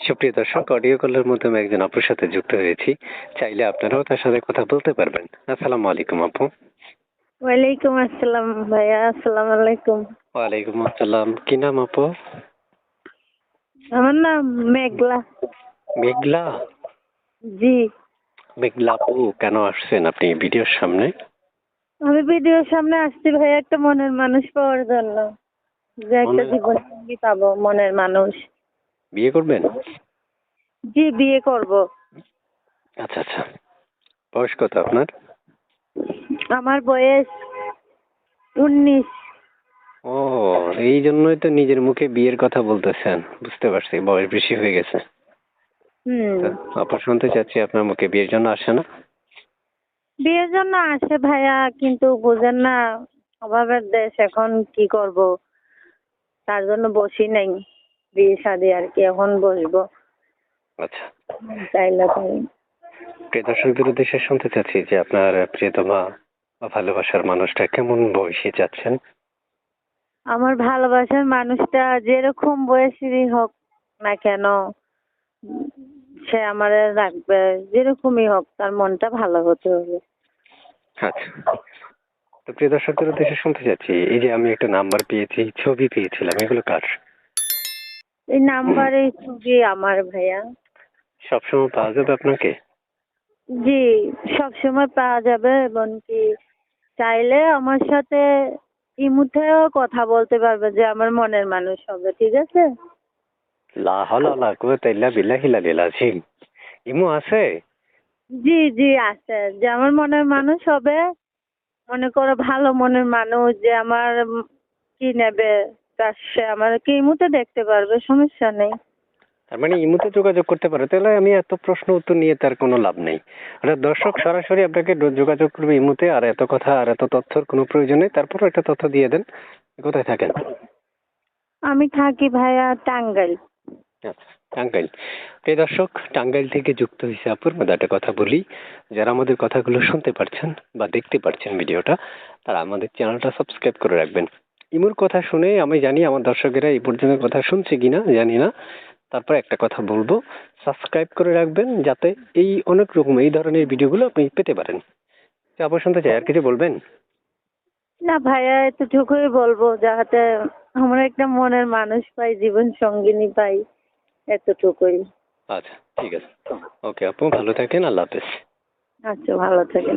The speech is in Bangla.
সুপ্রিয় দর্শক অডিও কলের মাধ্যমে একজন আপুর সাথে যুক্ত হয়েছি। চাইলে আপনারাও তার সাথে কথা বলতে পারবেন। আসসালামু আলাইকুম আপু। ওয়ালাইকুম আসসালাম ভাইয়া আসসালামু আলাইকুম। ওয়ালাইকুম আসসালাম। কি নাম আপু? আমার নাম মেঘলা। মেঘলা? জি। মেঘলা আপু কেন আসছেন আপনি ভিডিওর সামনে? আমি ভিডিওর সামনে আসছি ভাইয়া একটা মনের মানুষ পাওয়ার জন্য। যে একটা জীবন সঙ্গী পাবো মনের মানুষ। বিয়ে করবেন? জি বিয়ে করব। আচ্ছা আচ্ছা। বয়স কত আপনার? আমার বয়স উনিশ। ও এই জন্যই তো নিজের মুখে বিয়ের কথা বলতেছেন। বুঝতে পারছি বয়স বেশি হয়ে গেছে। হুম। তো শুনতে চাচ্ছি আপনার মুখে বিয়ের জন্য আসে না? বিয়ের জন্য আসে ভাইয়া কিন্তু বুঝেন না অভাবের দেশ এখন কি করব? তার জন্য বসি নাই। বিয়ে শাদি আর কি এখন বসবো। আচ্ছা। তাই প্রিয় দর্শকদের উদ্দেশ্যে শুনতে চাচ্ছি যে আপনার প্রিয়তমা বা ভালোবাসার মানুষটা কেমন বয়সে যাচ্ছেন? আমার ভালোবাসার মানুষটা যেরকম বয়সেরই হোক না কেন সে আমার রাখবে যেরকমই হোক তার মনটা ভালো হতে হবে। আচ্ছা। তো প্রিয় দর্শকদের উদ্দেশ্যে শুনতে চাচ্ছি এই যে আমি একটা নাম্বার পেয়েছি ছবি পেয়েছিলাম এগুলো কার? এই নাম্বারে ছবি আমার ভাইয়া। সবসময় পাওয়া যাবে আপনাকে? জি সব সময় পাওয়া যাবে এমনকি চাইলে আমার সাথে ইমুতেও কথা বলতে পারবে যে আমার মনের মানুষ হবে ঠিক আছে? লা হাওলা লা কুওয়াতা ইল্লা বিল্লাহি লা ইলাহা ইল্লাল্লাহ। ইমো আছে? জি জি আছে। যে আমার মনের মানুষ হবে মনে করো ভালো মনের মানুষ যে আমার কি নেবে? তার সে আমার কি ইমুতে দেখতে পারবে? সমস্যা নেই। তার মানে ইমোতে যোগাযোগ করতে পারে। তাহলে আমি এত প্রশ্ন উত্তর নিয়ে তার কোনো লাভ নেই। অর্থাৎ দর্শক সরাসরি আপনাকে যোগাযোগ করবে ইমোতে আর এত কথা আর এত তথ্যর কোনো প্রয়োজন নেই। তারপরও একটা তথ্য দিয়ে দেন। কোথায় থাকেন? আমি থাকি ভাইয়া টাঙ্গাইল। আচ্ছা টাঙ্গাইল। প্রিয় দর্শক টাঙ্গাইল থেকে যুক্ত হয়েছে আপুর। মধ্যে একটা কথা বলি। যারা আমাদের কথাগুলো শুনতে পারছেন বা দেখতে পারছেন ভিডিওটা তারা আমাদের চ্যানেলটা সাবস্ক্রাইব করে রাখবেন। ইমুর কথা শুনে আমি জানি আমার দর্শকেরা এই পর্যন্ত কথা শুনছে কিনা জানি না। তারপর একটা কথা বলব। সাবস্ক্রাইব করে রাখবেন যাতে এই অনেক রকম এই ধরনের ভিডিওগুলো আপনি পেতে পারেন। তো আপু শুনতে চাই আর কিছু বলবেন? না ভাইয়া এতটুকুই বলব যাতে আমরা একটা মনের মানুষ পাই জীবন সঙ্গিনী পাই এতটুকুই। আচ্ছা ঠিক আছে। ওকে আপু ভালো থাকেন আল্লাহ হাফেজ। আচ্ছা ভালো থাকেন।